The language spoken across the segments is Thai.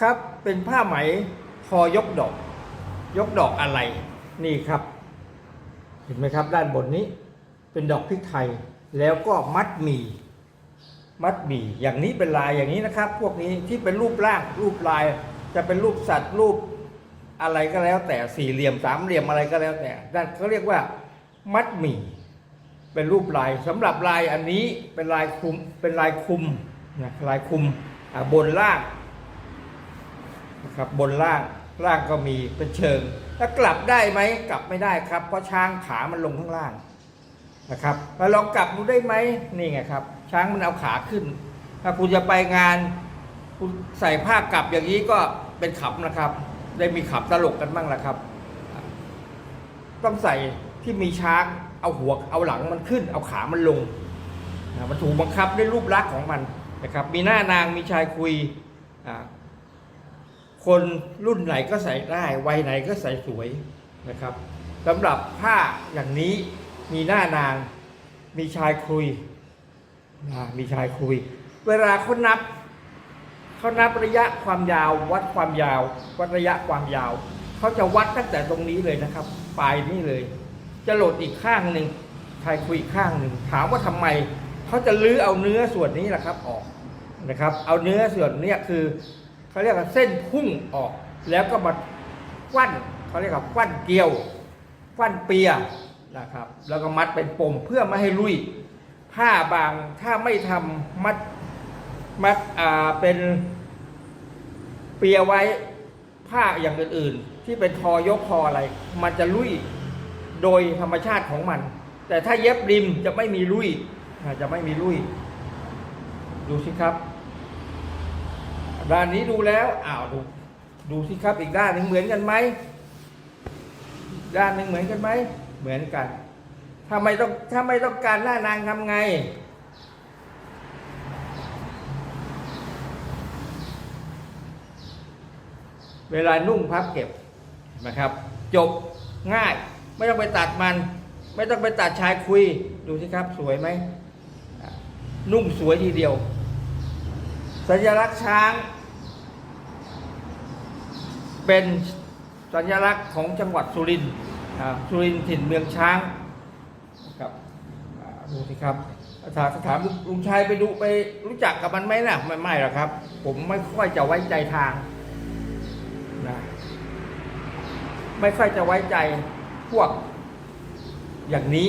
ครับเป็นผ้าไหมทอยกดอก ยกดอกอะไรนี่ครับ เห็นไหมครับ ด้านบนนี้ เป็นดอกพริกไทย แล้วก็มัดหมี่มัดหมี่อย่างนี้เป็นลายอย่างนี้นะครับ พวกนี้ที่เป็นรูปร่างรูปลาย จะเป็นรูปสัตว์รูปอะไรก็แล้ว แต่สี่เหลี่ยมสามเหลี่ยมอะไรก็แล้วแต่ด้านเขาเรียกว่า มัดหมี่เป็นรูปลายสำหรับลายอันนี้เป็นลายคลุมเป็นลายคลุมนะลายคลุมบนล่าง นะครับบนล่างล่างก็มีเป็นเชิง แล้วกลับได้ไหมกลับไม่ได้ครับ เพราะช้างขามันลงข้างล่างนะครับแล้วลองกลับดูได้ไหมนี่ไงครับ ช้างมันเอาขาขึ้น ถ้าคุณจะไปงานคุณใส่ผ้ากลับอย่างนี้ก็เป็นขับนะครับ ได้มีขับตลกกันบ้างแหละครับ ต้องใส่ที่มีช้างเอาหัวเอาหลังมันขึ้น เอาขามันลงนะมันถูกบังคับด้วยรูปลักษณ์ของมันนะครับ มีหน้านางมีชายคุยอ่า คนรุ่นไหนก็ใส่ได้วัยไหนก็ใส่สวยนะครับสำหรับผ้าอย่างนี้มีหน้านาง มีชายคุยนะมีชายคุย เวลาเขานับเขานับระยะความยาว วัดความยาว วัดระยะความยาวเขาจะวัดตั้งแต่ตรงนี้เลยนะครับ ปลายนี้เลย จะโหลดอีกข้างหนึ่งชายคุยอีกข้างหนึ่งถามว่าทำไมเขาจะลื้อเอาเนื้อส่วนนี้แหละครับออกนะครับ เอาเนื้อส่วนเนี้ยคือ เขาเรียกว่าเส้นพุ่งออก แล้วก็มาฟันเขาเรียกว่าฟันเกลียวฟันเปียนะครับ แล้วก็มัดเป็นปมเพื่อไม่ให้ลุย ผ้าบางถ้าไม่ทำมัดมัดอ่าเป็นเปียไว้ผ้าอย่างอื่นๆ ที่เป็นทอยกทออะไร มันจะลุยโดยธรรมชาติของมัน แต่ถ้าเย็บริมจะไม่มีลุยอ่าจะไม่มีลุย ดูสิครับ ด้านนี้ดูแล้วอ้าวดูดูสิครับอีกด้านหนึ่งเหมือนกันไหมด้านหนึ่งเหมือนกันไหมเหมือนกัน ถ้าไม่ต้องถ้าไม่ต้องการหน้านางทำไง เวลานุ่งพับเก็บนะครับ จบง่าย ไม่ต้องไปตัดมัน ไม่ต้องไปตัดชายคุย ดูสิครับสวยไหมนุ่งสวยทีเดียว สัญลักษณ์ช้าง เป็นสัญลักษณ์ของจังหวัดสุรินทร์สุรินทร์ถิ่นเมืองช้างครับดูสิครับถามถามลุงชัยไปดูไปรู้จักกับมันไหมนะไม่ไม่หรอกครับ ผมไม่ค่อยจะไว้ใจทางนะไม่ค่อยจะไว้ใจพวกอย่างนี้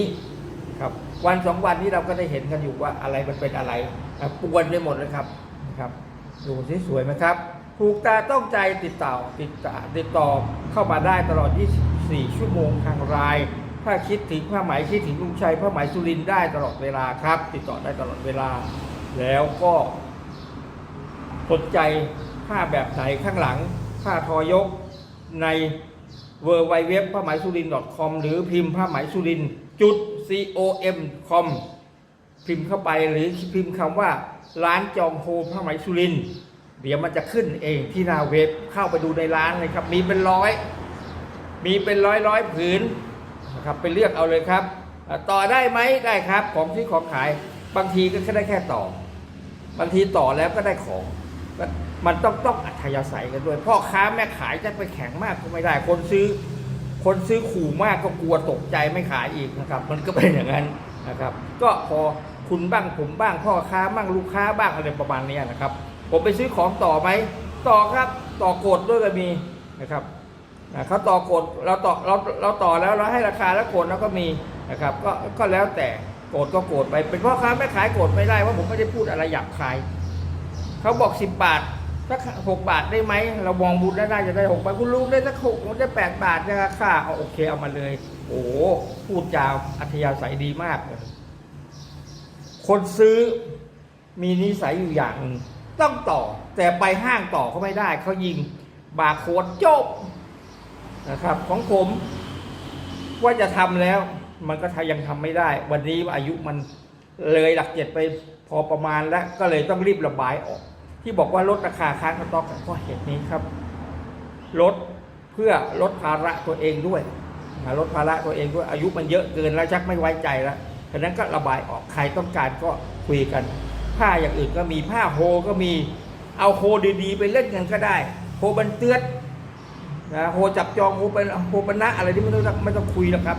ครับ วันสองวันนี้เราก็ได้เห็นกันอยู่ว่าอะไรมันเป็นอะไรปวนไปหมดเลยครับนะครับ ดูสิสวยไหมครับ ถูกตาต้องใจติดต่อติดต่อติดต่อเข้ามาได้ตลอด 24 ชั่วโมงทางไลน์ถ้าคิดถึงผ้าไหมคิดถึงลุงชัยผ้าไหมสุรินได้ตลอดเวลาครับ ติดต่อได้ตลอดเวลา แล้วก็สนใจผ้าแบบไหนข้างหลังผ้าทอยกใน w w w ผ้าไหมสุริน .com หรือพิมพ์ผ้าไหมสุรินจุด com com พิมพ์เข้าไปหรือพิมพ์คำว่า ร้านจองโฮผ้าไหมสุรินทร์ เดี๋ยวมันจะขึ้นเองที่หน้าเว็บเข้าไปดูในร้านเลยครับ มีเป็นร้อย มีเป็นร้อยร้อยผืนนะครับไปเลือกเอาเลยครับ ต่อได้ไหมได้ครับของที่ของขายบางทีก็แค่ได้แค่ต่อบางทีต่อแล้วก็ได้ของ มันต้องต้องอัธยาศัยกันด้วยพ่อค้าแม่ขายจะไปแข็งมากก็ไม่ได้ คนซื้อ คนซื้อขู่มากก็กลัวตกใจไม่ขายอีกนะครับ มันก็เป็นอย่างนั้นนะครับ ก็พอคุณบ้างผมบ้างพ่อค้าบ้างลูกค้าบ้างอะไรประมาณนี้นะครับ ผมไปซื้อของต่อไหมต่อครับต่อโกดด้วยก็มีนะครับนะเขาต่อโกดเราต่อเราเราต่อแล้วเราให้ราคาแล้วโกดแล้วก็มีนะครับก็ก็แล้วแต่โกรธก็โกรธไป เป็นพ่อค้าแม่ขายโกรธไม่ได้ว่าผมไม่ได้พูดอะไรหยาบคายเขาบอกสิบบาทสักหกบาทได้ไหมเรามองบุญแล้จะได้หกบาทคุณลุงได้สักหกมันได้แปดบาทนะค่าเอาโอเคเอามาเลย โอ้พูดจาอัธยาศัยดีมากเลยคนซื้อมีนิสัยอยู่อย่างหนึ่ง ต้องต่อ แต่ไปห้างต่อเขาไม่ได้ เขายิงบาร์โค้ดจบนะครับ ของผมว่าจะทำแล้ว มันก็ทยังทำไม่ได้ วันนี้อายุมันเลยหลักเจ็ดไปพอประมาณแล้ว ก็เลยต้องรีบระบายออก ที่บอกว่าลดราคาค้างสต็อกเพราะเหตุนี้ครับลดเพื่อลดภาระตัวเองด้วยลดภาระตัวเองด้วยอายุมันเยอะเกินแล้วชักไม่ไว้ใจแล้วฉะนั้นก็ระบายออกใครต้องการก็คุยกัน ผ้าอย่างอื่นก็มีผ้าโฮก็มีเอาโฮดีๆ ไปเล่นกันก็ได้โฮบันเตือดนะโฮจับจองโฮเป็นโฮปนะอะไรที่ไม่ต้องไม่ต้องคุยแล้วครับ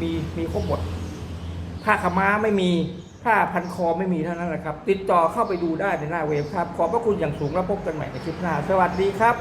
มีมีครบหมดผ้าขม้าไม่มีผ้าพันคอไม่มีเท่านั้นแหละครับ ติดต่อเข้าไปดูได้ในหน้าเว็บครับ ขอบพระคุณอย่างสูงแล้วพบกันใหม่ในคลิปหน้า สวัสดีครับ